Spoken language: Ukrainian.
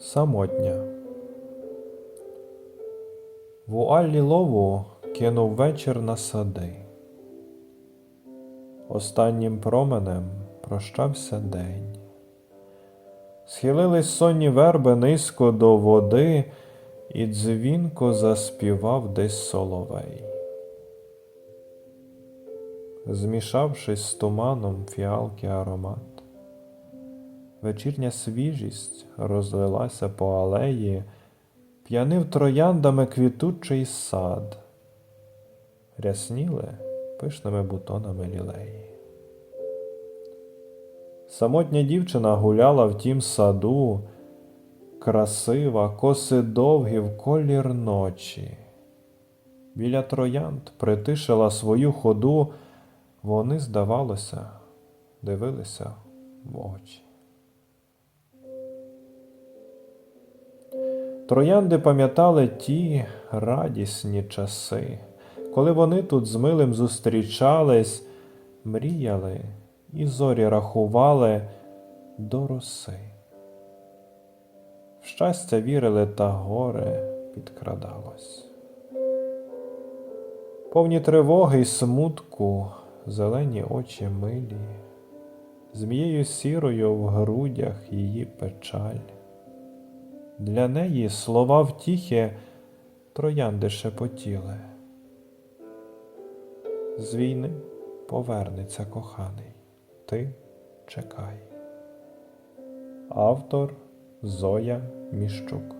Самотня. Вуаль лілову кинув вечір на сади. Останнім променем прощався день. Схилились сонні верби низько до води, і дзвінко заспівав десь соловей. Змішавшись з туманом фіалки аромат. Вечірня свіжість розлилася по алеї, п'янив трояндами квітучий сад, рясніли пишними бутонами лілеї. Самотня дівчина гуляла в тім саду, красива, коси довгі в колір ночі. Біля троянд притишила свою ходу, вони, здавалося, дивилися в очі. Троянди пам'ятали ті радісні часи, коли вони тут з милим зустрічались, мріяли і зорі рахували до роси. В щастя вірили та горе підкрадалось. Повні тривоги й смутку, зелені очі милі, змією сірою в грудях її печаль. Для неї слова втіхи троянди шепотіли. З війни повернеться коханий, ти чекай. Автор Зоя Міщук